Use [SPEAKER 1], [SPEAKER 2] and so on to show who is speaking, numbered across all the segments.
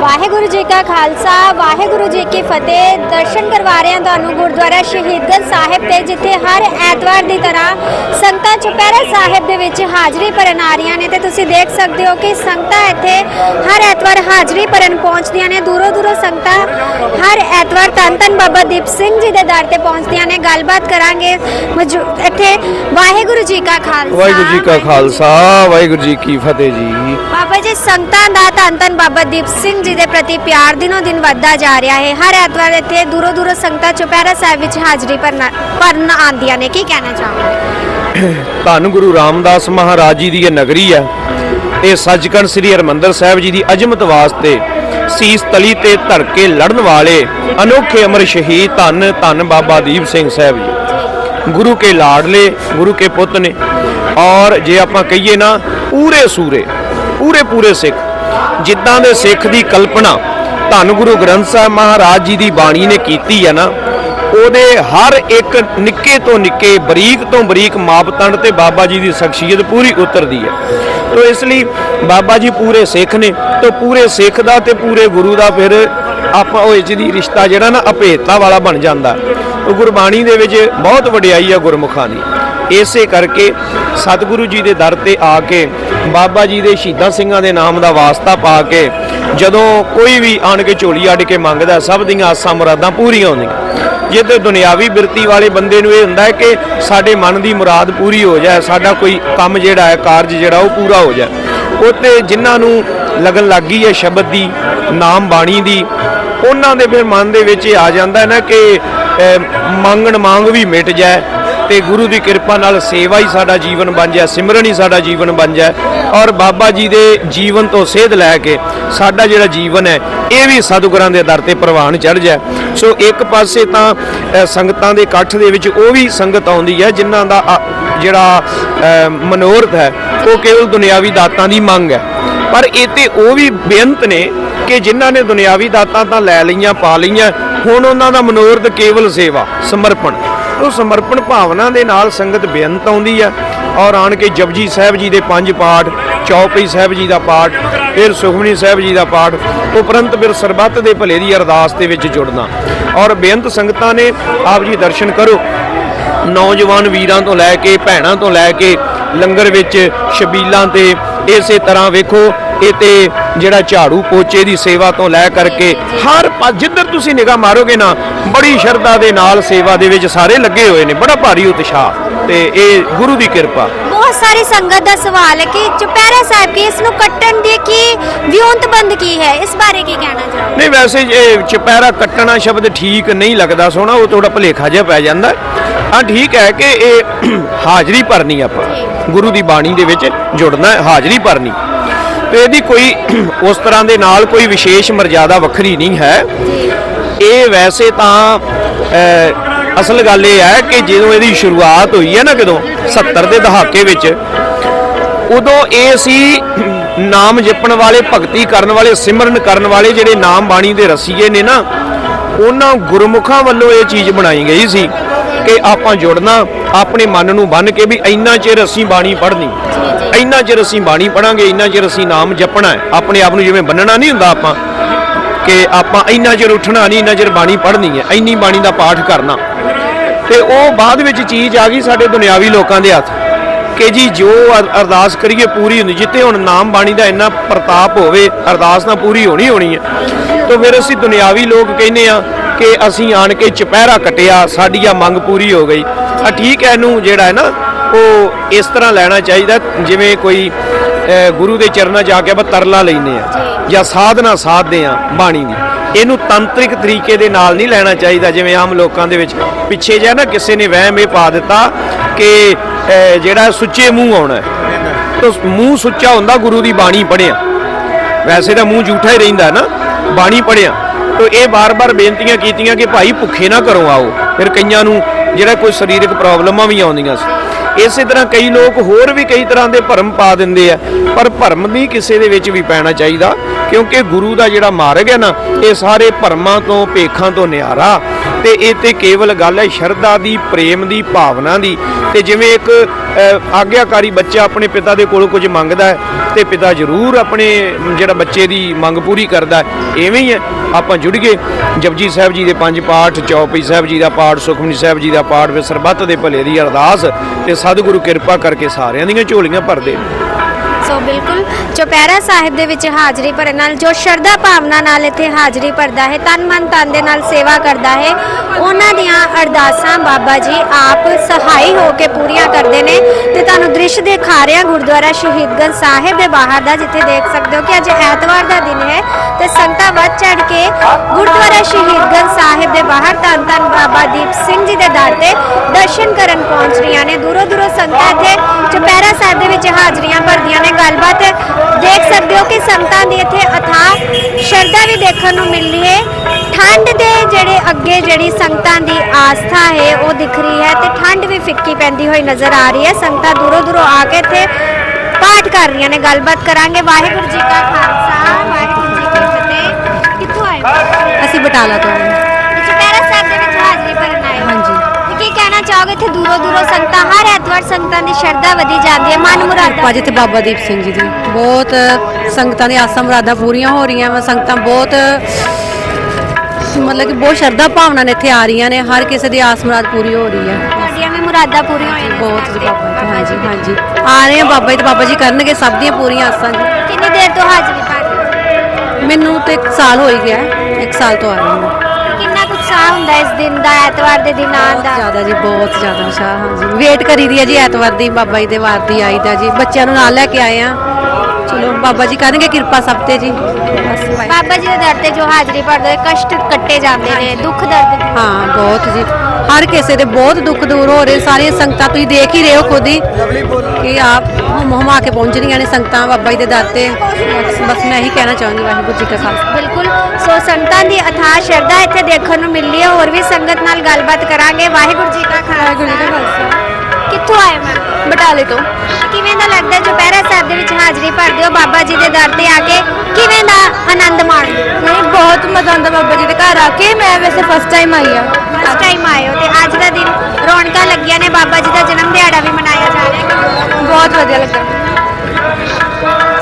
[SPEAKER 1] ਵਾਹਿਗੁਰੂ ਜੀ ਕਾ ਖਾਲਸਾ ਵਾਹਿਗੁਰੂ ਜੀ ਕੀ ਫਤਿਹ। ਦਰਸ਼ਨ ਕਰਵਾ ਰਹੇ ਹਾਂ ਤੁਹਾਨੂੰ ਗੁਰਦੁਆਰਾ ਸ਼ਹੀਦਗੰਜ ਸਾਹਿਬ ਤੇ ਜਿੱਥੇ ਹਰ ਐਤਵਾਰ ਦੀ ਤਰ੍ਹਾਂ ਸੰਗਤਾਂ ਚੁਪਹਿਰਾ ਸਾਹਿਬ ਦੇ ਵਿੱਚ ਹਾਜ਼ਰੀ ਭਰਨ ਆ ਰਹੀਆਂ ਨੇ ਤੇ ਤੁਸੀਂ ਦੇਖ ਸਕਦੇ ਹੋ ਕਿ ਸੰਗਤਾਂ ਇੱਥੇ ਹਰ ਐਤਵਾਰ ਹਾਜ਼ਰੀ ਭਰਨ ਪਹੁੰਚਦੀਆਂ ਨੇ। ਦੂਰੋਂ ਦੂਰੋਂ ਸੰਗਤਾਂ ਹਰ ਐਤਵਾਰ ਧੰਨ ਬਾਬਾ ਦੀਪ ਸਿੰਘ ਜੀ ਦੇ ਦਰ ਤੇ ਪਹੁੰਚਦੀਆਂ ਨੇ। ਗੱਲਬਾਤ ਕਰਾਂਗੇ ਇੱਥੇ ਵਾਹਿਗੁਰੂ ਜੀ ਕਾ ਖਾਲਸਾ।
[SPEAKER 2] ਵਾਹਿਗੁਰੂ ਜੀ ਕਾ ਖਾਲਸਾ ਵਾਹਿਗੁਰੂ ਜੀ ਕੀ ਫਤਿਹ ਜੀ।
[SPEAKER 1] ਬਾਬਾ ਜੀ ਸੰਗਤਾਂ ਦਾ ਧੰਨ ਬਾਬਾ ਦੀਪ ਸਿੰਘ ਜੀ ਦੇ ਪ੍ਰਤੀ ਪਿਆਰ ਦਿਨੋ ਦਿਨ ਵੱਧਦਾ ਜਾ ਰਿਹਾ ਹੈ। ਹਰ ਐਤਵਾਰ ਇੱਥੇ ਦੂਰੋਂ ਦੂਰੋਂ ਸੰਗਤਾਂ ਚੁਪਹਿਰਾ ਸਾਹਿਬ ਵਿੱਚ ਹਾਜ਼ਰੀ ਭਰਨ ਭਰਨ ਆਉਂਦੀਆਂ ਨੇ। ਕੀ ਕਹਿਣਾ ਚਾਹੋਗੇ?
[SPEAKER 2] ਧੰਨ ਗੁਰੂ ਰਾਮਦਾਸ ਮਹਾਰਾਜ ਜੀ ਦੀ ਇਹ ਨਗਰੀ ਹੈ ਇਹ ਸੱਚਖੰਡ ਸ੍ਰੀ ਹਰਮੰਦਰ ਸਾਹਿਬ ਜੀ ਦੀ ਅਜਮਤ ਵਾਸਤੇ ਸੀਸ ਤਲੀ ਤੇ ਧਰ ਕੇ ਲੜਨ ਵਾਲੇ ਅਨੋਖੇ ਅਮਰ ਸ਼ਹੀਦ ਧੰਨ ਧੰਨ ਬਾਬਾ ਦੀਪ ਸਿੰਘ ਸਾਹਿਬ ਜੀ। ਗੁਰੂ ਕੇ ਲਾਡਲੇ, ਗੁਰੂ ਕੇ ਪੁੱਤ ਨੇ। ਔਰ ਜੇ ਆਪਾਂ ਕਹੀਏ ਨਾ, ਪੂਰੇ ਸੂਰੇ ਪੂਰੇ ਪੂਰੇ ਸਿੱਖ ਜਿੱਦਾਂ ਦੇ ਸਿੱਖ ਦੀ ਕਲਪਨਾ ਧੰਨ ਗੁਰੂ ਗ੍ਰੰਥ ਸਾਹਿਬ ਮਹਾਰਾਜ ਜੀ ਦੀ ਬਾਣੀ ਨੇ ਕੀਤੀ ਹੈ ਨਾ, ਉਹਦੇ ਹਰ ਇੱਕ ਨਿੱਕੇ ਤੋਂ ਨਿੱਕੇ, ਬਰੀਕ ਤੋਂ ਬਰੀਕ ਮਾਪਦੰਡ ਤੇ ਬਾਬਾ ਜੀ ਦੀ ਸ਼ਖਸੀਅਤ ਪੂਰੀ ਉਤਰਦੀ ਹੈ ਤੋ ਇਸ ਲਈ ਬਾਬਾ ਜੀ ਪੂਰੇ ਸਿੱਖ ਨੇ, ਤੋ ਪੂਰੇ ਸਿੱਖ ਦਾ ਤੇ ਪੂਰੇ ਗੁਰੂ ਦਾ ਫਿਰ ਆਪਾਂ ਉਹ ਜਿਹਦੀ ਰਿਸ਼ਤਾ ਜਿਹੜਾ ਨਾ ਅਭੇਦਤਾ ਵਾਲਾ ਬਣ ਜਾਂਦਾ। ਉਹ ਗੁਰਬਾਣੀ ਦੇ ਵਿੱਚ ਬਹੁਤ ਵਡਿਆਈ ਹੈ ਗੁਰਮੁਖਾਂ ਦੀ। ਇਸੇ ਕਰਕੇ ਸਤਿਗੁਰੂ ਜੀ ਦੇ ਦਰ ਤੇ ਆ ਕੇ ਬਾਬਾ ਜੀ ਦੇ ਸ਼ਹੀਦਾਂ ਸਿੰਘਾਂ ਦੇ ਨਾਮ ਦਾ ਵਾਸਤਾ ਪਾ ਕੇ ਜਦੋਂ ਕੋਈ ਵੀ ਆਣ ਕੇ ਝੋਲੀ ਅੱਡ ਕੇ ਮੰਗਦਾ, ਸਭ ਦੀਆਂ ਆਸਾਂ ਮੁਰਾਦਾਂ ਪੂਰੀਆਂ ਹੁੰਦੀਆਂ। ਜੇ ਦੁਨਿਆਵੀ ਬਿਰਤੀ ਵਾਲੇ ਬੰਦੇ ਨੂੰ ਇਹ ਹੁੰਦਾ ਹੈ ਕਿ ਸਾਡੇ ਮਨ ਦੀ ਮੁਰਾਦ ਪੂਰੀ ਹੋ ਜਾਏ, ਸਾਡਾ ਕੋਈ ਕੰਮ ਜਿਹੜਾ ਹੈ, ਕਾਰਜ ਜਿਹੜਾ ਉਹ ਪੂਰਾ ਹੋ ਜਾਏ। ਉੱਤੇ ਜਿਨ੍ਹਾਂ ਨੂੰ ਲਗਨ ਲੱਗ ਗਈ ਹੈ ਸ਼ਬਦ ਦੀ, ਨਾਮ ਬਾਣੀ ਦੀ, ਉਹਨਾਂ ਦੇ ਫਿਰ ਮਨ ਦੇ ਵਿੱਚ ਇਹ ਆ ਜਾਂਦਾ ਹੈ ਨਾ ਕਿ ਮੰਗਣ ਮੰਗ ਵੀ ਮਿਟ ਜਾਏ ਤੇ ਗੁਰੂ ਦੀ ਕਿਰਪਾ ਨਾਲ ਸੇਵਾ ਹੀ ਸਾਡਾ ਜੀਵਨ ਬਣ ਜਾਏ, ਸਿਮਰਨ ਹੀ ਸਾਡਾ ਜੀਵਨ ਬਣ ਜਾਏ ਔਰ ਬਾਬਾ ਜੀ ਦੇ ਜੀਵਨ ਤੋਂ ਸੇਧ ਲੈ ਕੇ ਸਾਡਾ ਜਿਹੜਾ ਜੀਵਨ ਹੈ, ਇਹ ਵੀ ਸਤਿਗੁਰਾਂ ਦੇ ਦਰ ਤੇ ਪ੍ਰਵਾਨ ਚੜ ਜਾਏ। ਸੋ ਇੱਕ ਪਾਸੇ ਤਾਂ ਸੰਗਤਾਂ ਦੇ ਇਕੱਠ ਦੇ ਵਿੱਚ ਉਹ ਵੀ ਸੰਗਤ ਆਉਂਦੀ ਹੈ ਜਿਨ੍ਹਾਂ ਦਾ ਜਿਹੜਾ ਮਨੋਰਥ ਹੈ, ਉਹ ਕੇਵਲ ਦੁਨਿਆਵੀ ਦਾਤਾਂ ਦੀ ਮੰਗ ਹੈ। ਪਰ ਇਹ ਤੇ ਉਹ ਵੀ ਬੇਅੰਤ ਨੇ ਕਿ ਜਿਨ੍ਹਾਂ ਨੇ ਦੁਨਿਆਵੀ ਦਾਤਾਂ ਤਾਂ ਲੈ ਲਈਆਂ, ਪਾ ਲਈਆਂ, ਹੁਣ ਉਹਨਾਂ ਦਾ ਮਨੋਰਥ ਕੇਵਲ ਸੇਵਾ, ਸਮਰਪਣ। ਉਹ ਸਮਰਪਣ ਭਾਵਨਾ ਦੇ ਨਾਲ ਸੰਗਤ ਬੇਅੰਤ ਆਉਂਦੀ ਆ। ਔਰ ਆਣ ਕੇ ਜਪਜੀ ਸਾਹਿਬ ਜੀ ਦੇ ਪੰਜ ਪਾਠ, ਚੌਪਈ ਸਾਹਿਬ ਜੀ ਦਾ ਪਾਠ, ਫਿਰ ਸੁਖਮਨੀ ਸਾਹਿਬ ਜੀ ਦਾ ਪਾਠ, ਉਪਰੰਤ ਫਿਰ ਸਰਬੱਤ ਦੇ ਭਲੇ ਦੀ ਅਰਦਾਸ ਦੇ ਵਿੱਚ ਜੁੜਨਾ। ਔਰ ਬੇਅੰਤ ਸੰਗਤਾਂ ਨੇ ਆਪ ਜੀ ਦਰਸ਼ਨ ਕਰੋ। ਨੌਜਵਾਨ ਵੀਰਾਂ ਤੋਂ ਲੈ ਕੇ, ਭੈਣਾਂ ਤੋਂ ਲੈ ਕੇ, ਲੰਗਰ ਵਿੱਚ, ਸ਼ਬੀਲਾਂ ਤੇ ਇਸੇ ਤਰ੍ਹਾਂ ਵੇਖੋ। ਇਹ ਤੇ ਜਿਹੜਾ ਝਾੜੂ ਪੋਚੇ ਦੀ ਸੇਵਾ ਤੋਂ ਲੈ ਕਰਕੇ ਹਰ ਜਿੱਧਰ ਤੁਸੀਂ ਨਿਗਾਹ ਮਾਰੋਗੇ ਨਾ ਬੜੀ ਸ਼ਰਧਾ ਦੇ ਨਾਲ ਸੇਵਾ ਦੇ ਵਿੱਚ ਸਾਰੇ ਲੱਗੇ ਹੋਏ ਨੇ ਬੜਾ ਭਾਰੀ ਉਤਸ਼ਾਹ ਤੇ ਇਹ ਗੁਰੂ ਦੀ ਕਿਰਪਾ।
[SPEAKER 1] ਬਹੁਤ ਸਾਰੀ ਸੰਗਤ ਦਾ ਸਵਾਲ ਹੈ ਕਿ ਚੁਪਹਿਰਾ ਸਾਹਿਬ ਕੀ ਇਸ ਨੂੰ ਕੱਟਣ ਦੀ ਕੀ ਵਿਉਂਤਬੰਦ ਕੀ ਹੈ? ਇਸ ਬਾਰੇ ਕੀ ਕਹਿਣਾ ਚਾਹੋਗੇ?
[SPEAKER 2] ਨਹੀਂ ਵੈਸੇ ਇਹ ਚਪੈਰਾ ਕੱਟਣਾ ਸ਼ਬਦ ਠੀਕ ਨਹੀਂ ਲੱਗਦਾ ਸੋਹਣਾ ਉਹ ਥੋੜਾ ਭਲੇਖਾ ਜਿਹਾ ਪੈ ਜਾਂਦਾ। ਹਾਂ ਠੀਕ ਹੈ ਕਿ ਇਹ ਹਾਜ਼ਰੀ ਭਰਨੀ ਆਪਾਂ ਗੁਰੂ ਦੀ ਬਾਣੀ ਦੇ ਵਿੱਚ ਜੁੜਨਾ ਹਾਜ਼ਰੀ ਭਰਨੀ। ਤੇ ਇਹਦੀ ਕੋਈ ਉਸ ਤਰ੍ਹਾਂ ਦੇ ਨਾਲ ਕੋਈ ਵਿਸ਼ੇਸ਼ ਮਰਜ਼ਾਦਾ ਵੱਖਰੀ ਨਹੀਂ ਹੈ। ਇਹ ਵੈਸੇ ਤਾਂ ਅਸਲ ਗੱਲ ਇਹ ਹੈ ਕਿ ਜਦੋਂ ਇਹਦੀ ਸ਼ੁਰੂਆਤ ਹੋਈ ਹੈ ਨਾ ਕਦੋਂ 70 ਦੇ ਦਹਾਕੇ ਵਿੱਚ, ਉਦੋਂ ਇਹ ਸੀ ਨਾਮ ਜਪਣ ਵਾਲੇ, ਭਗਤੀ ਕਰਨ ਵਾਲੇ, ਸਿਮਰਨ ਕਰਨ ਵਾਲੇ ਜਿਹੜੇ ਨਾਮ ਬਾਣੀ ਦੇ ਰਸੀਏ ਨੇ ਨਾ, ਉਹਨਾਂ ਗੁਰਮੁਖਾਂ ਵੱਲੋਂ ਇਹ ਚੀਜ਼ ਬਣਾਈ ਗਈ ਸੀ। ਕਿ ਆਪਾਂ ਜੁੜਨਾ, ਆਪਣੇ ਮਨ ਨੂੰ ਬੰਨ ਕੇ ਵੀ ਇੰਨਾ ਚਿਰ ਅਸੀਂ ਬਾਣੀ ਪੜ੍ਹਨੀ। ਇੰਨਾ ਚਿਰ ਅਸੀਂ ਬਾਣੀ ਪੜਾਂਗੇ ਇੰਨਾ ਚਿਰ ਅਸੀਂ ਨਾਮ ਜਪਣਾ ਹੈ। ਆਪਣੇ ਆਪ ਨੂੰ ਜਿਵੇਂ ਬੰਨਣਾ ਨਹੀਂ ਹੁੰਦਾ ਆਪਾਂ, ਕਿ ਆਪਾਂ ਇੰਨਾ ਚਿਰ ਉੱਠਣਾ ਨਹੀਂ, ਇੰਨਾ ਚਿਰ ਬਾਣੀ ਪੜ੍ਹਨੀ ਹੈ, ਇੰਨੀ ਬਾਣੀ ਦਾ ਪਾਠ ਕਰਨਾ। ਤੇ ਉਹ ਬਾਅਦ ਵਿੱਚ ਚੀਜ਼ ਆ ਗਈ ਸਾਡੇ ਦੁਨਿਆਵੀ ਲੋਕਾਂ ਦੇ ਹੱਥ, ਕਿ ਜੀ ਜੋ ਅਰਦਾਸ ਕਰੀਏ ਪੂਰੀ ਹੁੰਦੀ ਜਿੱਤੇ ਹੁਣ ਨਾਮ ਬਾਣੀ ਦਾ ਇੰਨਾ ਪ੍ਰਤਾਪ ਹੋਵੇ, ਅਰਦਾਸ ਨਾਲ ਪੂਰੀ ਹੋਣੀ ਹੋਣੀ ਹੈ। ਤਾਂ ਫਿਰ ਅਸੀਂ ਦੁਨਿਆਵੀ ਲੋਕ ਕਹਿੰਦੇ ਆ ਕਿ ਅਸੀਂ ਆਣ ਕੇ ਚਪਹਿਰਾ ਕਟਿਆ ਸਾਡੀ ਆ ਮੰਗ ਪੂਰੀ ਹੋ ਗਈ। ਆ ਠੀਕ ਹੈ ਇਹਨੂੰ ਜਿਹੜਾ ਹੈ ਨਾ ਉਹ ਇਸ ਤਰ੍ਹਾਂ ਲੈਣਾ ਚਾਹੀਦਾ ਜਿਵੇਂ ਕੋਈ ਗੁਰੂ ਦੇ ਚਰਨਾਂ 'ਚ ਆ ਕੇ ਆਪਾਂ ਤਰਲਾ ਲੈਨੇ ਆ ਜਾਂ। ਸਾਧਨਾ ਸਾਧਦੇ ਆ ਬਾਣੀ ਦੀ। ਇਹਨੂੰ ਤੰਤਰਿਕ ਤਰੀਕੇ ਦੇ ਨਾਲ ਨਹੀਂ ਲੈਣਾ ਚਾਹੀਦਾ ਜਿਵੇਂ ਆਮ ਲੋਕਾਂ ਦੇ ਵਿੱਚ ਪਿੱਛੇ ਜਿਹਾ ਨਾ ਕਿਸੇ ਨੇ ਵਹਿਮ ਇਹ ਪਾ ਦਿੱਤਾ ਕਿ ਜਿਹੜਾ ਸੁੱਚੇ ਮੂੰਹ ਆਉਣਾ ਤਾਂ ਮੂੰਹ ਸੁੱਚਾ ਹੁੰਦਾ ਗੁਰੂ ਦੀ ਬਾਣੀ ਪੜਿਆ ਵੈਸੇ ਤਾਂ ਮੂੰਹ ਝੂਠਾ ਹੀ ਰਹਿੰਦਾ ਨਾ ਬਾਣੀ ਪੜਿਆ ਤਾਂ ਇਹ ਬਾਰ-ਬਾਰ ਬੇਨਤੀਆਂ ਕੀਤੀਆਂ ਕਿ ਭਾਈ ਭੁੱਖੇ ਨਾ ਕਰੋ ਆਓ। ਫਿਰ ਕਈਆਂ ਨੂੰ ਜਿਹੜਾ ਕੋਈ ਸਰੀਰਕ ਪ੍ਰੋਬਲਮਾਂ ਵੀ ਆਉਂਦੀਆਂ ਸੀ। ਇਸੇ ਤਰ੍ਹਾਂ ਕਈ ਲੋਕ ਹੋਰ ਵੀ ਕਈ ਤਰ੍ਹਾਂ ਦੇ ਭਰਮ ਪਾ ਦਿੰਦੇ ਆ। ਪਰ ਭਰਮ ਨਹੀਂ ਕਿਸੇ ਦੇ ਵਿੱਚ ਵੀ ਪੈਣਾ ਚਾਹੀਦਾ, ਕਿਉਂਕਿ ਗੁਰੂ ਦਾ ਜਿਹੜਾ ਮਾਰਗ ਹੈ ਨਾ, ਇਹ ਸਾਰੇ ਭਰਮਾਂ ਤੋਂ, ਭੇਖਾਂ ਤੋਂ ਨਿਆਰਾ। ਤੇ ਇਹ ਤੇ ਕੇਵਲ ਗੱਲ ਹੈ ਸ਼ਰਧਾ ਦੀ, ਪ੍ਰੇਮ ਦੀ, ਭਾਵਨਾ ਦੀ। ਤੇ ਜਿਵੇਂ ਇੱਕ ਆਗਿਆਕਾਰੀ ਬੱਚਾ ਆਪਣੇ ਪਿਤਾ ਦੇ ਕੋਲੋਂ ਕੁਝ ਮੰਗਦਾ ਹੈ ਤੇ ਪਿਤਾ ਜ਼ਰੂਰ ਆਪਣੇ ਜਿਹੜਾ ਬੱਚੇ ਦੀ ਮੰਗ ਪੂਰੀ ਕਰਦਾ ਹੈ। ਐਵੇਂ ਹੀ ਹੈ, ਆਪਾਂ ਜੁੜ ਗਏ। ਜਪਜੀ ਸਾਹਿਬ ਜੀ ਦੇ ਪੰਜ ਪਾਠ, ਚੌਪਈ ਸਾਹਿਬ ਜੀ ਦਾ ਪਾਠ, ਸੁਖਮਨੀ ਸਾਹਿਬ ਜੀ ਦਾ ਪਾਠ, ਫਿਰ ਸਰਬੱਤ ਦੇ ਭਲੇ ਦੀ ਅਰਦਾਸ ਤੇ ਸਤਿਗੁਰੂ ਕਿਰਪਾ ਕਰਕੇ ਸਾਰਿਆਂ ਦੀਆਂ ਝੋਲੀਆਂ ਭਰਦੇ।
[SPEAKER 1] ਸੋ ਬਿਲਕੁਲ ਚੁਪਹਿਰਾ ਸਾਹਿਬ ਦੇ ਵਿੱਚ ਹਾਜ਼ਰੀ ਭਰਨ ਨਾਲ, ਜੋ ਸ਼ਰਧਾ ਭਾਵਨਾ ਨਾਲ ਇੱਥੇ ਹਾਜ਼ਰੀ ਭਰਦਾ ਹੈ, ਤਨ ਮਨ ਤਨ ਦੇ ਨਾਲ ਸੇਵਾ ਕਰਦਾ ਹੈ, ਉਹਨਾਂ ਦੀਆਂ ਅਰਦਾਸਾਂ ਬਾਬਾ ਜੀ ਆਪ ਸਹਾਈ ਹੋ ਕੇ ਪੂਰੀਆਂ ਕਰਦੇ ਨੇ ਤੇ ਤੁਹਾਨੂੰ ਦ੍ਰਿਸ਼ ਦਿਖਾ ਰਿਹਾ ਗੁਰਦੁਆਰਾ ਸ਼ਹੀਦਗੰਜ ਸਾਹਿਬ ਦੇ ਬਾਹਰ ਦਾ, ਜਿੱਥੇ ਦੇਖ ਸਕਦੇ ਹੋ ਕਿ ਅੱਜ ਐਤਵਾਰ ਦਾ ਦਿਨ ਹੈ ਤੇ ਸੰਗਤਾਂ ਵੱਧ ਚੜ ਕੇ ਗੁਰਦੁਆਰਾ ਸ਼ਹੀਦਗੰਜ ਸਾਹਿਬ ਦੇ ਬਾਹਰ ਧੰਨ ਧੰਨ ਬਾਬਾ ਦੀਪ ਸਿੰਘ ਜੀ ਦੇ ਦਰ ਤੇ ਦਰਸ਼ਨ ਕਰਨ ਪਹੁੰਚ ਰਹੀਆਂ ਨੇ। ਦੂਰੋਂ ਦੂਰੋਂ ਸੰਗਤਾਂ ਇੱਥੇ ਚੁਪਹਿਰਾ ਸਾਹਿਬ ਦੇ ਵਿੱਚ ਹਾਜ਼ਰੀਆਂ ਭਰਦੀਆਂ ਨੇ। ਗੱਲਬਾਤ ਦੇਖ ਸਕਦੇ ਹੋ ਕਿ ਸੰਗਤਾਂ ਦੀ ਇੱਥੇ ਅਥਾਹ ਸ਼ਰਧਾ ਵੀ ਦੇਖਣ ਨੂੰ ਮਿਲ ਹੈ। ਠੰਡ ਦੇ ਜਿਹੜੇ ਅੱਗੇ ਜਿਹੜੀ ਸੰਗਤਾਂ ਦੀ ਆਸਥਾ ਹੈ, ਉਹ ਦਿਖ ਰਹੀ ਹੈ ਤੇ ਠੰਡ ਵੀ ਫਿੱਕੀ ਪੈਂਦੀ ਹੋਈ ਨਜ਼ਰ ਆ ਰਹੀ ਹੈ। ਸੰਗਤਾਂ ਦੂਰੋਂ ਦੂਰੋਂ ਆ ਕੇ ਇੱਥੇ ਪਾਠ ਕਰ ਰਹੀਆਂ ਨੇ। ਗੱਲਬਾਤ ਕਰਾਂਗੇ। ਵਾਹਿਗੁਰੂ ਜੀ ਕਾ ਖਾਲਸਾ।
[SPEAKER 3] ਬਟਾਲਾ ਤੋਂ ਆਏ ਹਾਂ।
[SPEAKER 1] ਚੁਪਹਿਰਾ ਸਾਹਿਬ ਦੇ ਵਿੱਚ ਹਾਜ਼ਰੀ ਭਰਨ ਆਏ। ਹੋ।
[SPEAKER 3] ਹਾਂਜੀ।
[SPEAKER 1] ਤੇ ਕੀ ਕਹਿਣਾ ਚਾਹੋਗੇ? ਇੱਥੇ ਦੂਰੋਂ ਦੂਰੋਂ ਸੰਗਤਾਂ ਹਰ ਐਤਵਾਰ ਸੰਗਤਾਂ ਦੀ ਸ਼ਰਧਾ ਵਧੀ ਜਾਂਦੀ ਹੈ। ਮਨ ਮੁਰਾਦਾਂ
[SPEAKER 3] ਕਿਰਪਾ ਜਿੱਥੇ ਬਾਬਾ ਦੀਪ ਸਿੰਘ ਜੀ ਦੀ। ਬਹੁਤ ਸੰਗਤਾਂ ਦੀ ਆਸਾਂ ਮੁਰਾਦਾਂ ਪੂਰੀਆਂ ਹੋ ਰਹੀਆਂ ਵਾ। ਸੰਗਤਾਂ ਬਹੁਤ ਮਤਲਬ ਕਿ ਬਹੁਤ ਸ਼ਰਧਾ ਭਾਵਨਾ ਨਾਲ ਇੱਥੇ ਆ ਰਹੀਆਂ ਨੇ। ਹਰ ਕਿਸੇ ਦੀ ਆਸ ਮੁਰਾਦ ਪੂਰੀ ਹੋ ਰਹੀ ਹੈ।
[SPEAKER 1] ਤੁਹਾਡੀਆਂ ਵੀ ਮੁਰਾਦਾਂ ਪੂਰੀਆਂ ਹੋਈਆਂ ਨੇ।
[SPEAKER 3] ਬਹੁਤ ਜੀ ਬਾਬਾ ਜੀ ਹਾਂਜੀ ਹਾਂਜੀ। ਆ ਰਹੇ ਆ ਬਾਬਾ ਜੀ ਤੇ ਬਾਬਾ ਜੀ ਕਰਨਗੇ ਸਭ ਦੀਆਂ ਪੂਰੀਆਂ ਆਸਾਂ ਜੀ।
[SPEAKER 1] ਕਿੰਨੀ ਦੇਰ ਤੋਂ ਹਾਜ਼ਰੀ ਭਰ ਰਹੇ ਹੋ?
[SPEAKER 3] ਮੈਨੂੰ ਤੇ ਸਾਲ ਹੋ ਹੀ ਗਿਆ ਹੈ। ਇੱਕ ਸਾਲ ਤੋਂ ਆ ਰਹੀ ਹਾਂ।
[SPEAKER 1] ਕਿੰਨਾ ਕੁ ਉਤਸ਼ਾਹ ਹੁੰਦਾ ਇਸ ਦਿਨ ਦਾ ਐਤਵਾਰ ਦੇ ਦਿਨ ਆਉਣ
[SPEAKER 3] ਬਹੁਤ ਜ਼ਿਆਦਾ ਜੀ ਬਹੁਤ ਜ਼ਿਆਦਾ ਉਸ਼ਾਹ ਹਾਂਜੀ। ਵੇਟ ਕਰੀਦੀ ਹੈ ਜੀ ਐਤਵਾਰ ਦੀ ਬਾਬਾ ਜੀ ਦੇ ਵਾਰ ਦੀ ਆਈਦਾ ਜੀ। ਬੱਚਿਆਂ ਨੂੰ ਨਾਲ ਲੈ ਕੇ ਆਏ ਆ ਚਲੋ ਬਾਬਾ ਜੀ ਕਰਨਗੇ ਕਿਰਪਾ ਸਭ ਤੇ ਜੀ। ਬਸ
[SPEAKER 1] ਬਾਬਾ ਜੀ ਦੇ ਦਰ ਤੇ ਜੋ ਹਾਜ਼ਰੀ ਭਰਦੇ ਕਸ਼ਟ ਕੱਟੇ ਜਾਂਦੇ ਨੇ ਦੁੱਖ ਦਰਦ ਦੂਰ
[SPEAKER 3] ਹਾਂ ਬਹੁਤ ਜੀ। ਹਰ ਕਿਸੇ ਦੇ ਬਹੁਤ ਦੁੱਖ ਦੂਰ ਹੋ ਰਹੇ ਸਾਰੀਆਂ ਸੰਗਤਾਂ ਤੁਸੀਂ ਦੇਖ ਹੀ ਰਹੇ ਹੋ ਖੁਦ ਹੀ ਕਿ ਆਪ ਹਮ ਹਮਾ ਕੇ ਪਹੁੰਚ ਰਹੀਆਂ ਨੇ ਸੰਗਤਾਂ ਬਾਬਾ ਜੀ ਦੇ ਦਰ ਤੇ। ਬਸ ਮੈਂ ਇਹੀ ਕਹਿਣਾ ਚਾਹੁੰਦੀ ਵਾਹਿਗੁਰੂ ਜੀ ਕਾ ਖਾਲਸਾ।
[SPEAKER 1] ਬਿਲਕੁਲ ਸੋ ਸੰਗਤਾਂ ਦੀ ਅਥਾਹ ਸ਼ਰਧਾ ਇੱਥੇ ਦੇਖਣ ਨੂੰ ਮਿਲ ਰਹੀ ਹੈ ਹੋਰ ਵੀ ਸੰਗਤ ਨਾਲ ਗੱਲਬਾਤ ਕਰਾਂਗੇ। ਵਾਹਿਗੁਰੂ ਜੀ ਕਾ ਖਾਲਸਾ। ਕਿੱਥੋਂ ਆਏ ਮੈਂ
[SPEAKER 3] ਬਟਾਲੇ ਤੋਂ।
[SPEAKER 1] ਕਿਵੇਂ ਦਾ ਲੱਗਦਾ ਹੈ? ਚੁਪਹਿਰਾ ਸਾਹਿਬ ਦੇ ਵਿੱਚ ਹਾਜ਼ਰੀ ਭਰਦੇ ਹੋ? ਬਾਬਾ ਜੀ ਦੇ ਦਰ ਤੇ ਆ ਕੇ ਕਿਵੇਂ ਦਾ ਆਨੰਦ ਮਾਣਦੇ ਹੋ?
[SPEAKER 3] ਨਹੀਂ ਬਹੁਤ ਮਜ਼ਾ ਆਉਂਦਾ ਬਾਬਾ ਜੀ ਦੇ ਘਰ ਆ ਕੇ। ਮੈਂ ਵੈਸੇ ਫਸਟ ਟਾਈਮ ਆਈ ਆ
[SPEAKER 1] ਫਸਟ ਟਾਈਮ ਆਏ ਹੋ ਤੇ ਅੱਜ ਦਾ ਦਿਨ ਰੌਣਕਾਂ ਲੱਗੀਆਂ ਨੇ। ਬਾਬਾ ਜੀ ਦਾ ਜਨਮ ਦਿਹਾੜਾ ਵੀ ਮਨਾਇਆ ਜਾ ਰਿਹਾ ਹੈ।
[SPEAKER 3] ਬਹੁਤ ਵਧੀਆ ਲੱਗਾ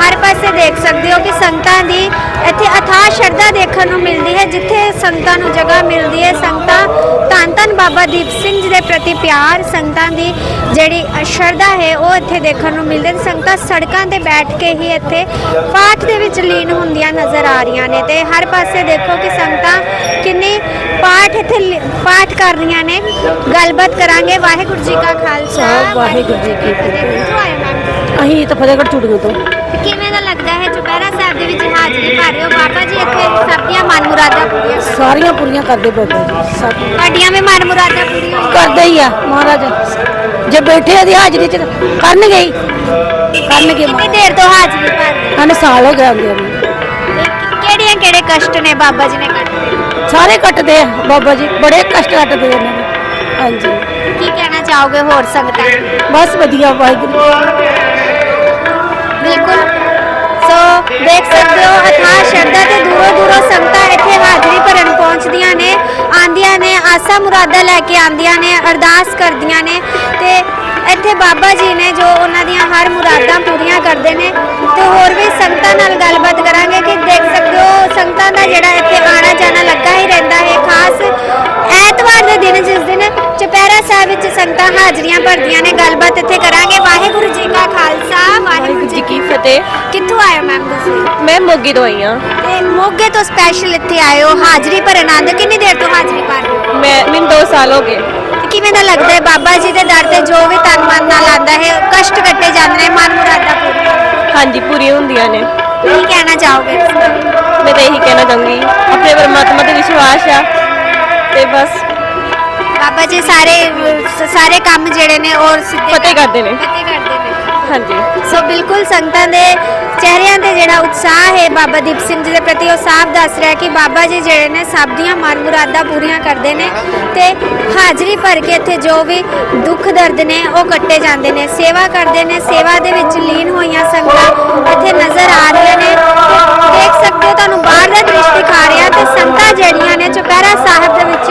[SPEAKER 1] ਹਰ ਪਾਸੇ ਦੇਖ ਸਕਦੇ ਹੋ ਕਿ ਸੰਗਤਾਂ ਦੀ ਇੱਥੇ ਅਥਾਹ ਸ਼ਰਧਾ ਦੇਖਣ ਨੂੰ ਮਿਲਦੀ ਹੈ ਜਿੱਥੇ ਸੰਗਤਾਂ ਨੂੰ ਜਗ੍ਹਾ ਮਿਲਦੀ ਹੈ। ਸੰਗਤਾਂ ਧੰਨ ਧੰਨ ਬਾਬਾ ਦੀਪ ਸਿੰਘ ਜੀ ਦੇ ਪ੍ਰਤੀ ਪਿਆਰ ਸੰਗਤਾਂ ਦੀ ਜਿਹੜੀ ਸ਼ਰਧਾ ਹੈ ਉਹ ਇੱਥੇ ਦੇਖਣ ਨੂੰ ਮਿਲਦੀ ਹੈ। ਸੰਗਤਾਂ ਸੜਕਾਂ ਤੇ ਬੈਠ ਕੇ ਹੀ ਇੱਥੇ ਪਾਠ ਦੇ ਵਿੱਚ ਲੀਨ ਹੁੰਦੀਆਂ ਨਜ਼ਰ ਆ ਰਹੀਆਂ ਨੇ ਤੇ ਹਰ ਪਾਸੇ ਦੇਖੋ ਕਿ ਸੰਗਤਾਂ ਕਿੰਨੀ ਪਾਠ ਇੱਥੇ ਪਾਠ ਕਰ ਰਹੀਆਂ ਨੇ। ਗੱਲਬਾਤ ਕਰਾਂਗੇ। ਵਾਹਿਗੁਰੂ ਜੀ ਕਾ ਖਾਲਸਾ
[SPEAKER 3] ਵਾਹਿਗੁਰੂ ਜੀ ਕੀ ਫਤਿਹ। ਅਸੀਂ ਤਾਂ ਫਤਿਹਗੜ੍ਹ ਚੂੜੀਆਂ ਤੋਂ
[SPEAKER 1] ਕਿਵੇਂ ਦਾ ਲੱਗਦਾ ਹੈ ਚੁਪਹਿਰਾ ਸਾਹਿਬ ਦੇ ਵਿੱਚ ਹਾਜ਼ਰੀ ਭਰ ਰਹੇ ਹੋ? ਬਾਬਾ ਜੀ ਇੱਥੇ ਸਭ ਦੀਆਂ ਮਨ ਮੁਰਾਦਾਂ ਪੂਰੀਆਂ ਕਰ-
[SPEAKER 3] ਸਾਰੀਆਂ ਪੂਰੀਆਂ ਕਰਦੇ ਬਾਬਾ ਜੀ ਸਭ।
[SPEAKER 1] ਤੁਹਾਡੀਆਂ ਵੀ ਮਨ ਮੁਰਾਦਾਂ ਪੂਰੀਆਂ ਹੋਈਆਂ
[SPEAKER 3] ਕਰਦੇ ਹੀ ਆ ਮਹਾਰਾਜ। ਜੇ ਬੈਠੇ ਆ ਦੀ ਹਾਜ਼ਰੀ ਚ ਕਰਨਗੇ ਹੀ। ਕਰਨਗੇ
[SPEAKER 1] ਕਿੰਨੀ ਦੇਰ ਤੋਂ ਹਾਜ਼ਰੀ ਭਰ ਰਹੇ
[SPEAKER 3] ਸਾਨੂੰ ਸਾਲ ਹੋ ਗਿਆ ਆਉਂਦੇ ਨੂੰ
[SPEAKER 1] ਕਿਹੜੀਆਂ ਕਿਹੜੇ ਕਸ਼ਟ ਨੇ ਬਾਬਾ ਜੀ ਨੇ ਕੱਟੇ?
[SPEAKER 3] ਸਾਰੇ ਕੱਟਦੇ ਆ ਬਾਬਾ ਜੀ ਬੜੇ ਕਸ਼ਟ ਕੱਟਦੇ ਇਹਨਾਂ ਨੇ ਹਾਂਜੀ।
[SPEAKER 1] ਕੀ ਕਹਿਣਾ ਚਾਹੋਗੇ ਹੋਰ ਸੰਗਤਾਂ? ਨੂੰ?
[SPEAKER 3] ਬਸ ਵਧੀਆ ਵਾਹਿਗੁਰੂ।
[SPEAKER 1] ਬਿਲਕੁਲ ਸੋ ਦੇਖ ਸਕਦੇ ਹੋ ਅਥਾਹ ਸ਼ਰਧਾ ਤੇ ਦੂਰੋਂ ਦੂਰੋਂ ਸੰਗਤਾਂ ਇੱਥੇ ਹਾਜ਼ਰੀ ਭਰਨ ਪਹੁੰਚਦੀਆਂ ਨੇ ਆਂਦੀਆਂ ਨੇ ਆਸਾ ਮੁਰਾਦਾਂ ਲੈ ਕੇ ਆਂਦੀਆਂ ਨੇ ਅਰਦਾਸ ਕਰਦੀਆਂ ਨੇ ਤੇ ਇੱਥੇ ਬਾਬਾ ਜੀ ਨੇ ਜੋ ਉਹਨਾਂ ਦੀਆਂ ਹਰ ਮੁਰਾਦਾਂ ਪੂਰੀਆਂ ਕਰਦੇ ਨੇ ਤੇ ਹੋਰ ਵੀ ਸੰਗਤਾਂ ਨਾਲ ਗੱਲਬਾਤ ਕਰਾਂਗੇ ਕਿ ਦੇਖ ਸਕਦੇ ਹੋ ਸੰਗਤਾਂ ਦਾ ਜਿਹੜਾ ਇੱਥੇ ਆਣਾ ਜਾਣਾ ਲੱਗਾ ਹੀ ਰਹਿੰਦਾ ਹੈ ਖਾਸ ਐਤਵਾਰ ਦੇ ਦਿਨ ਜਿਸ ਦਿਨ ਚੁਪਹਿਰਾ ਸਾਹਿਬ ਵਿੱਚ ਸੰਗਤਾਂ ਹਾਜ਼ਰੀਆਂ ਭਰਦੀਆਂ ਨੇ ਗੱਲਬਾਤ ਇੱਥੇ ਕਰਾਂਗੇ ਵਾਹਿਗੁਰੂ ਜੀ ਕਾ
[SPEAKER 3] ਫਤਿਹ
[SPEAKER 1] ਕਿੱਥੋਂ ਆਏ ਹੋ ਮੈਮ ਤੁਸੀਂ?
[SPEAKER 3] ਮੈਂ ਮੋਗੀ ਤੋਂ ਆਈ ਆ
[SPEAKER 1] ਤੇ ਮੋਗੇ ਤੋਂ ਸਪੈਸ਼ਲ ਇੱਥੇ ਆਏ ਹੋ ਹਾਜ਼ਰੀ ਭਰਨ ਆਉਂਦੇ ਹੋ। ਕਿੰਨੀ ਦੇਰ ਤੋਂ ਹਾਜ਼ਰੀ ਭਰ ਰਹੇ ਹੋ?
[SPEAKER 3] ਮੈਂ ਮੈਨੂੰ 2 ਸਾਲ ਹੋ ਗਏ।
[SPEAKER 1] ਤੇ ਕਿਵੇਂ ਦਾ ਲੱਗਦਾ ਹੈ ਬਾਬਾ ਜੀ ਦੇ ਦਰ ਤੇ ਜੋ ਵੀ ਤਨ ਮਨ ਨਾਲ ਆਉਂਦਾ ਹੈ ਕਸ਼ਟ ਕੱਟੇ ਜਾਂਦੇ ਨੇ ਮਨ ਮੁਰਾਦਾਂ ਪੂਰੀਆਂ
[SPEAKER 3] ਹਾਂਜੀ ਪੂਰੀਆਂ ਹੁੰਦੀਆਂ ਨੇ।
[SPEAKER 1] ਕੀ ਕਹਿਣਾ ਚਾਹੋਗੇ
[SPEAKER 3] ਮੈਂ ਤਾਂ ਇਹੀ ਕਹਿਣਾ ਚਾਹੂੰਗੀ ਆਪਣੇ ਪਰਮਾਤਮਾ ਤੇ ਵਿਸ਼ਵਾਸ ਆ ਤੇ ਬਸ।
[SPEAKER 1] ਬਾਬਾ ਜੀ ਸਾਰੇ ਸਾਰੇ ਕੰਮ ਜਿਹੜੇ ਨੇ ਉਹ ਸਿੱਧੇ
[SPEAKER 3] ਫਤਿਹ ਕਰਦੇ ਨੇ।
[SPEAKER 1] ਫਤਿਹ ਕਰਦੇ ਨੇ।
[SPEAKER 3] ਹਾਂਜੀ।
[SPEAKER 1] ਸੋ ਬਿਲਕੁਲ ਸੰਗਤਾਂ ਦੇ ਚਿਹਰਿਆਂ ਤੇ ਜਿਹੜਾ ਉਤਸ਼ਾਹ ਹੈ ਬਾਬਾ ਦੀਪ ਸਿੰਘ ਜੀ ਦੇ ਪ੍ਰਤੀ, ਉਹ ਸਾਫ਼ ਦੱਸ ਰਿਹਾ ਕਿ ਬਾਬਾ ਜੀ ਜਿਹੜੇ ਨੇ ਸਭ ਦੀਆਂ ਮਨ ਮੁਰਾਦਾਂ ਪੂਰੀਆਂ ਕਰਦੇ ਨੇ ਤੇ ਹਾਜ਼ਰੀ ਭਰ ਕੇ ਇੱਥੇ ਜੋ ਵੀ ਦੁੱਖ ਦਰਦ ਨੇ, ਉਹ ਕੱਟੇ ਜਾਂਦੇ ਨੇ। ਸੇਵਾ ਕਰਦੇ ਨੇ, ਸੇਵਾ ਦੇ ਵਿੱਚ ਲੀਨ ਹੋਈਆਂ ਸੰਗਤਾਂ ਇੱਥੇ ਨਜ਼ਰ ਆ ਰਹੀਆਂ ਨੇ। ਦੇਖ ਸਕਦੇ ਹੋ, ਤੁਹਾਨੂੰ ਬਾਹਰ ਦਾ ਦ੍ਰਿਸ਼ ਦਿਖਾ ਰਿਹਾ ਤੇ ਸੰਗਤਾਂ ਜਿਹੜੀਆਂ ਨੇ, ਚੁਪਹਿਰਾ ਸਾਹਿਬ ਦੇ ਵਿੱਚ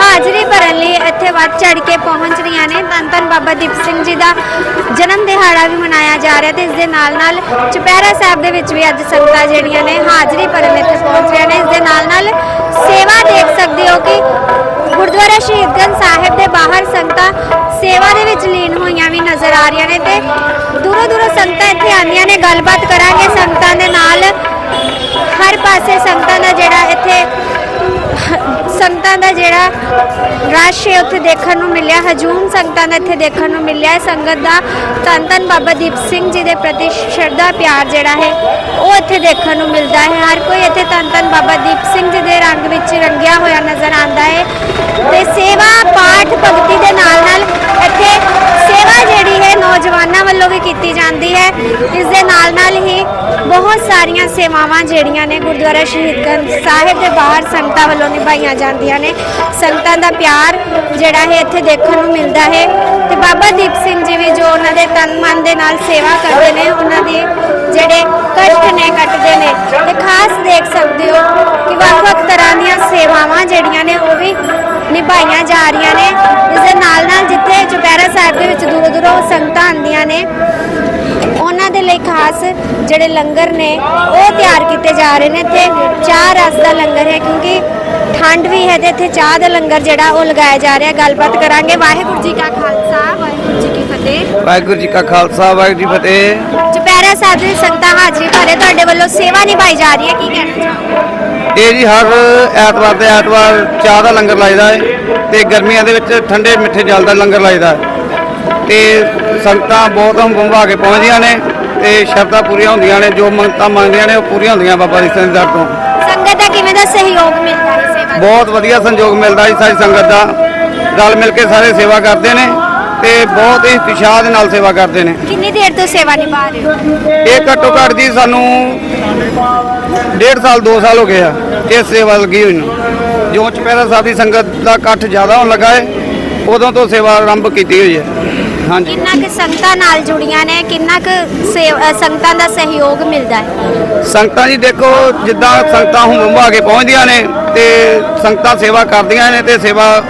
[SPEAKER 1] ਹਾਜ਼ਰੀ ਭਰਨ ਲਈ ਇੱਥੇ ਵੱਧ ਚੜ ਕੇ ਪਹੁੰਚ ਰਹੀਆਂ ਨੇ। ਧੰਨ ਧੰਨ ਬਾਬਾ ਦੀਪ ਸਿੰਘ ਜੀ ਦਾ ਜਨਮ ਵੀ ਮਨਾਇਆ ਜਾ ਰਿਹਾ ਤੇ ਇਸ ਦੇ ਨਾਲ ਨਾਲ ਚੁਪਹਿਰਾ ਸਾਹਿਬ ਦੇ ਵਿੱਚ ਵੀ ਅੱਜ ਸੰਗਤਾਂ ਜਿਹੜੀਆਂ ਨੇ ਹਾਜ਼ਰੀ ਭਰਨ ਇੱਥੇ ਪਹੁੰਚ ਰਹੀਆਂ ਨੇ। ਇਸ ਦੇ ਨਾਲ ਨਾਲ ਸੇਵਾ ਦੇਖ ਸਕਦੇ ਹੋ ਕਿ ਗੁਰਦੁਆਰਾ ਸ਼ਹੀਦਗੰਜ ਸਾਹਿਬ ਦੇ ਬਾਹਰ ਸੰਗਤਾਂ ਸੇਵਾ ਦੇ ਵਿੱਚ ਲੀਨ ਹੋਈਆਂ ਵੀ ਨਜ਼ਰ ਆ ਰਹੀਆਂ ਨੇ ਤੇ ਦੂਰੋਂ ਦੂਰੋਂ ਸੰਗਤਾਂ ਇੱਥੇ ਆਉਂਦੀਆਂ ਨੇ। ਗੱਲਬਾਤ ਕਰਾਂਗੇ ਸੰਗਤਾਂ ਦੇ ਨਾਲ। ਹਰ ਪਾਸੇ ਸੰਗਤਾਂ ਦਾ ਜਿਹੜਾ ਇੱਥੇ ਸੰਗਤਾਂ ਦਾ ਜਿਹੜਾ ਰਸ਼ ਹੈ ਉੱਥੇ ਦੇਖਣ ਨੂੰ ਮਿਲਿਆ, ਹਜੂਮ ਸੰਗਤਾਂ ਦਾ ਇੱਥੇ ਦੇਖਣ ਨੂੰ ਮਿਲਿਆ ਸੰਗਤ ਦਾ ਧੰਨ ਧੰਨ ਬਾਬਾ ਦੀਪ ਸਿੰਘ ਜੀ ਦੇ ਪ੍ਰਤੀ ਸ਼ਰਧਾ, ਪਿਆਰ ਜਿਹੜਾ ਹੈ, ਉਹ ਇੱਥੇ ਦੇਖਣ ਨੂੰ ਮਿਲਦਾ ਹੈ। ਹਰ ਕੋਈ ਇੱਥੇ ਧੰਨ ਧੰਨ ਬਾਬਾ ਦੀਪ ਸਿੰਘ ਜੀ ਦੇ ਰੰਗ ਵਿੱਚ ਰੰਗਿਆ ਹੋਇਆ ਨਜ਼ਰ ਆਉਂਦਾ ਹੈ ਤੇ ਸੇਵਾ ਪਾਠ ਭਗਤੀ ਦੇ ਸੇਵਾਵਾਂ ਜਿਹੜੀਆਂ ਨੇ ਗੁਰਦੁਆਰਾ ਸ਼ਹੀਦਗੰਜ ਸਾਹਿਬ ਦੇ ਬਾਹਰ ਸੰਗਤਾਂ ਵੱਲੋਂ ਨਿਭਾਈਆਂ ਜਾਂਦੀਆਂ ਨੇ। ਸੰਗਤਾਂ ਦਾ ਪਿਆਰ ਜਿਹੜਾ ਹੈ ਇੱਥੇ ਦੇਖਣ ਨੂੰ ਮਿਲਦਾ ਹੈ। ਤੇ ਬਾਬਾ ਦੀਪ ਸਿੰਘ ਜੀ ਵੀ ਜੋ ਉਹਨਾਂ ਦੇ ਤਨ ਮਨ ਦੇ ਨਾਲ ਸੇਵਾ ਕਰਦੇ ਨੇ, ਉਹਨਾਂ ਦੇ ਜਿਹੜੇ ਕਸ਼ਟ ਨੇ ਕੱਟਦੇ ਨੇ। ਤੇ ਖਾਸ ਦੇਖ ਸਕਦੇ ਹੋ ਕਿ ਵੱਖ-ਵੱਖ ਤਰ੍ਹਾਂ ਦੀਆਂ ਸੇਵਾਵਾਂ ਜਿਹੜੀਆਂ ਨੇ ਉਹ ਵੀ ਨਿਭਾਈਆਂ ਜਾ ਰਹੀਆਂ ਨੇ। ਇਸ ਦੇ ਨਾਲ ਨਾਲ ਜਿੱਥੇ ਚੁਪਹਿਰਾ ਸਾਹਿਬ ਦੇ ਵਿੱਚ ਦੂਰੋਂ ਦੂਰੋਂ ਸੰਗਤਾਂ ਆਉਂਦੀਆਂ ਨੇ ਖਾਸ ਜਿਹੜੇ ਲੰਗਰ ਨੇ ਉਹ ਤਿਆਰ ਕੀਤੇ ਜਾ ਰਹੇ ਨੇ। ਇੱਥੇ ਚਾਹ ਰਸ ਦਾ ਲੰਗਰ ਹੈ ਕਿਉਂਕਿ ਠੰਡ ਵੀ ਹੈ ਤੇ ਇੱਥੇ ਚਾਹ ਦਾ ਲੰਗਰ ਜਿਹੜਾ ਉਹ ਲਗਾਇਆ ਜਾ ਰਿਹਾ। ਗੱਲਬਾਤ ਕਰਾਂਗੇ। ਵਾਹਿਗੁਰੂ ਜੀ ਕਾ ਖਾਲਸਾ ਵਾਹਿਗੁਰੂ ਜੀ ਕੀ ਫਤਿਹ।
[SPEAKER 4] ਵਾਹਿਗੁਰੂ ਜੀ ਕਾ ਖਾਲਸਾ ਵਾਹਿਗੁਰੂ ਜੀ ਫਤਿਹ।
[SPEAKER 1] ਚੁਪਹਿਰਾ ਸਾਹਿਬ ਦੇ ਸੰਗਤਾਂ ਹਾਜ਼ਰੀ ਭਰੇ ਤੁਹਾਡੇ ਵੱਲੋਂ ਸੇਵਾ ਨਿਭਾਈ ਜਾ ਰਹੀ ਹੈ। ਕੀ ਕਹਿਣਾ ਚਾਹੋਗੇ?
[SPEAKER 4] ਇਹ ਜੀ ਹਰ ਐਤਵਾਰ ਦੇ ਐਤਵਾਰ ਚਾਹ ਦਾ ਲੰਗਰ ਲਾਈਦਾ ਹੈ ਤੇ ਗਰਮੀਆਂ ਦੇ ਵਿੱਚ ਠੰਡੇ ਮਿੱਠੇ ਜਲ ਦਾ ਲੰਗਰ ਲਾਈਦਾ ਹੈ। ਤੇ ਸੰਗਤਾਂ ਬਹੁਤ ਘੁੰਮਾ ਕੇ ਪਹੁੰਚਦੀਆਂ ਨੇ। ਤੇ ਸ਼ਰਤਾਂ ਪੂਰੀਆਂ ਹੁੰਦੀਆਂ ਨੇ ਜੋ ਮੰਗਤਾਂ ਮੰਗਦੀਆਂ ਨੇ ਉਹ ਪੂਰੀਆਂ ਹੁੰਦੀਆਂ ਬਾਬਾ ਦੀ ਸੰਗਤ ਤੋਂ।
[SPEAKER 1] ਸੰਗਤ ਦਾ ਕਿਵੇਂ ਦਾ ਸਹਿਯੋਗ ਮਿਲਦਾ ਹੈ ਸੇਵਾ?
[SPEAKER 4] ਬਹੁਤ ਵਧੀਆ ਸੰਯੋਗ ਮਿਲਦਾ ਜੀ ਸਾਰੀ ਸੰਗਤ ਦਾ। ਰਲ ਮਿਲ ਕੇ ਸਾਰੇ ਸੇਵਾ ਕਰਦੇ ਨੇ ਤੇ ਬਹੁਤ ਹੀ ਉਤਸ਼ਾਹ ਦੇ ਨਾਲ ਸੇਵਾ ਕਰਦੇ ਨੇ।
[SPEAKER 1] ਕਿੰਨੀ ਦੇਰ ਤੋਂ ਸੇਵਾ ਨਿਭਾ ਰਹੇ ਹੋ?
[SPEAKER 4] ਇਹ ਘੱਟੋ ਘੱਟ ਜੀ ਸਾਨੂੰ ਡੇਢ ਸਾਲ 2 ਸਾਲ ਹੋ ਗਏ ਆ ਇਸ ਸੇਵਾ ਲੱਗੀ ਹੋਈ ਨੂੰ। ਜੋ ਚੁਪਹਿਰਾ ਸਾਹਿਬ ਦੀ ਸੰਗਤ ਦਾ ਇਕੱਠ ਜ਼ਿਆਦਾ ਹੋਣ ਲੱਗਾ ਹੈ ਉਦੋਂ ਤੋਂ ਸੇਵਾ ਆਰੰਭ ਕੀਤੀ ਹੋਈ ਹੈ। ਹਾਂਜੀ।
[SPEAKER 1] ਕਿੰਨਾ ਕੁ ਸੰਗਤਾਂ ਨਾਲ ਜੁੜੀਆਂ ਨੇ ਕਿੰਨਾ ਕੁ ਸੇ- ਅ, ਸੰਗਤਾਂ ਦਾ ਸਹਿਯੋਗ ਮਿਲਦਾ ਹੈ?
[SPEAKER 4] ਸੰਗਤਾਂ ਜੀ ਦੇਖੋ ਜਿੱਦਾਂ ਸੰਗਤਾਂ ਹੁੰਮ ਆ ਕੇ ਪਹੁੰਚਦੀਆਂ ਨੇ ਤੇ ਸੰਗਤਾਂ ਸੇਵਾ ਕਰਦੀਆਂ ਨੇ ਤੇ ਸੇਵਾ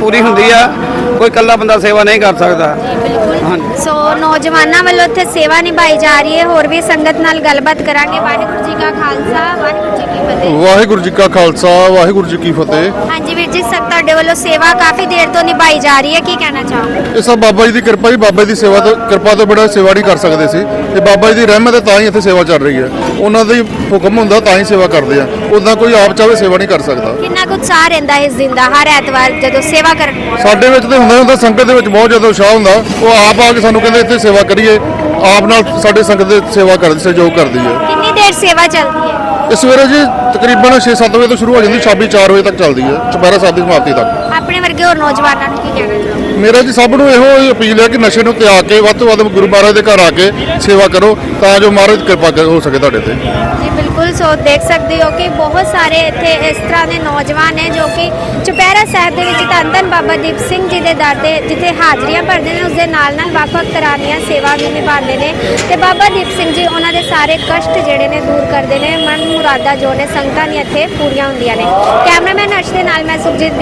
[SPEAKER 4] ਪੂਰੀ ਹੁੰਦੀ ਆ। ਕੋਈ ਇਕੱਲਾ ਬੰਦਾ ਸੇਵਾ ਨਹੀਂ ਕਰ ਸਕਦਾ। ਹਾਂਜੀ।
[SPEAKER 1] ਸੋ ਨੌਜਵਾਨਾਂ ਵੱਲੋਂ ਇੱਥੇ ਸੇਵਾ ਨਿਭਾਈ ਜਾ ਰਹੀ ਹੈ। ਹੋਰ ਵੀ ਸੰਗਤ ਨਾਲ ਗੱਲਬਾਤ ਕਰਾਂਗੇ। ਵਾਹਿਗੁਰੂ ਜੀ ਕਾ ਖਾਲਸਾ ਵਾਹਿਗੁਰੂ ਜੀ ਕੀ ਫਤਿਹ।
[SPEAKER 5] ਵਾਹਿਗੁਰੂ ਜੀ ਕਾ ਖਾਲਸਾ ਵਾਹਿਗੁਰੂ ਜੀ ਕੀ ਫਤਿਹ।
[SPEAKER 1] ਹਾਂਜੀ ਵੀਰ ਜੀ ਸਭ ਤੁਹਾਡੇ ਵੱਲੋਂ ਸੇਵਾ ਕਾਫੀ ਦੇਰ ਤੋਂ ਨਿਭਾਈ ਜਾ ਰਹੀ ਹੈ। ਕੀ ਕਹਿਣਾ ਚਾਹੋਗੇ?
[SPEAKER 5] ਇਹ ਸਭ ਬਾਬਾ ਜੀ ਦੀ ਕਿਰਪਾ ਹੀ ਬਾਬਾ ਜੀ ਦੀ ਸੇਵਾ ਤੋਂ ਕਿਰਪਾ ਤੋਂ ਬਿਨਾਂ ਸੇਵਾ ਨਹੀਂ ਕਰ ਸਕਦੇ ਸੀ। ਤੇ ਬਾਬਾ ਜੀ ਦੀ ਰਹਿਮਤ ਹੈ ਤਾਂ ਹੀ ਇੱਥੇ ਸੇਵਾ ਚੱਲ ਰਹੀ ਹੈ। ਉਹਨਾਂ ਦਾ ਹੀ ਹੁਕਮ ਹੁੰਦਾ ਤਾਂ ਹੀ ਸੇਵਾ ਕਰਦੇ ਆ। ਉਦਾਂ ਕੋਈ ਆਪ ਚਾਹੇ ਸੇਵਾ ਨਹੀਂ ਕਰ ਸਕਦਾ।
[SPEAKER 1] ਕਿੰਨਾ ਕੁ ਉਤਸ਼ਾਹ ਰਹਿੰਦਾ ਇਸ ਦਿਨ ਦਾ? ਹਰ ਐਤਵਾਰ ਜਦੋਂ ਸੇਵਾ ਕਰਨ
[SPEAKER 5] ਸਾਡੇ ਵਿੱਚ ਤੇ ਹੁੰਦਾ ਹੁੰਦਾ ਸੰਗਤ ਦੇ ਵਿੱਚ ਬਹੁਤ ਜ਼ਿਆਦਾ ਉਤਸ਼ਾਹ ਹੁੰਦਾ। ਉਹ ਆਪ ਆ ਕੇ ਸਾਨੂੰ ਕਹਿੰਦੇ ਇੱਥੇ ਸੇਵਾ ਕਰੀਏ। ਆਪ ਨਾਲ ਸਾਡੇ ਸੰਗਤ ਦੇ ਸੇਵਾ ਕਰਦੀ ਸਹਿਯੋਗ ਕਰਦੀ ਹੈ।
[SPEAKER 1] ਕਿੰਨੀ ਦੇਰ ਸੇਵਾ ਚੱਲਦੀ ਹੈ?
[SPEAKER 5] ਇਹ ਸਵੇਰੇ ਜੀ ਤਕਰੀਬਨ 6-7 ਵਜੇ ਤੋਂ ਸ਼ੁਰੂ ਹੋ ਜਾਂਦੀ ਸ਼ਾਮੀ 4 ਵਜੇ ਤੱਕ ਚੱਲਦੀ ਹੈ। ਚੁਪਹਿਰਾ ਸਾਹਿਬ ਦੀ ਸਮਾਪਤੀ ਤੱਕ।
[SPEAKER 1] ਆਪਣੇ ਵਰਗੇ ਹੋਰ ਨੌਜਵਾਨਾਂ ਨੂੰ ਕੀ ਕਹਿਣਾ ਚਾਹੋਗੇ?
[SPEAKER 5] ਮੇਰਾ ਜੀ ਸਭ ਨੂੰ ਇਹੋ ਹੀ ਅਪੀਲ ਹੈ ਕਿ ਨਸ਼ੇ ਨੂੰ ਤਿਆਗ ਕੇ ਵੱਧ ਤੋਂ ਵੱਧ ਗੁਰੂ ਮਹਾਰਾਜ ਦੇ ਘਰ ਆ ਕੇ ਸੇਵਾ ਕਰੋ ਤਾਂ ਜੋ ਮਹਾਰਾਜ ਕਿਰਪਾ ਕਰ- ਹੋ ਸਕੇ ਤੁਹਾਡੇ ਤੇ।
[SPEAKER 1] ਸੋ ਦੇਖ ਸਕਦੇ ਹੋ ਕਿ ਬਹੁਤ ਸਾਰੇ ਇੱਥੇ ਇਸ ਤਰ੍ਹਾਂ ਦੇ ਨੌਜਵਾਨ ਨੇ ਜੋ ਕਿ ਚੁਪਹਿਰਾ ਸਾਹਿਬ ਦੇ ਵਿੱਚ ਧੰਨ ਧੰਨ ਬਾਬਾ ਦੀਪ ਸਿੰਘ ਜੀ ਦੇ ਦਰ ਤੇ ਜਿੱਥੇ ਹਾਜ਼ਰੀਆਂ ਭਰਦੇ ਨੇ ਉਸ ਦੇ ਨਾਲ ਨਾਲ ਵੱਖ-ਵੱਖ ਤਰ੍ਹਾਂ ਦੀਆਂ ਸੇਵਾ ਵੀ ਨਿਭਾਉਂਦੇ ਨੇ। ਤੇ ਬਾਬਾ ਦੀਪ ਸਿੰਘ ਜੀ, ਉਹਨਾਂ ਦੇ ਸਾਰੇ ਕਸ਼ਟ ਜਿਹੜੇ ਨੇ ਦੂਰ ਕਰਦੇ ਨੇ, ਮਨ ਮੁਰਾਦਾ ਜੋ ਨੇ, ਸੰਗਤਾਂ ਦੀਆਂ ਇੱਥੇ ਪੂਰੀਆਂ ਹੁੰਦੀਆਂ ਨੇ। ਕੈਮਰਾਮੈਨ ਅਰਸ਼ ਦੇ ਨਾਲ ਮੈਂ ਸੁਖਜੀਤ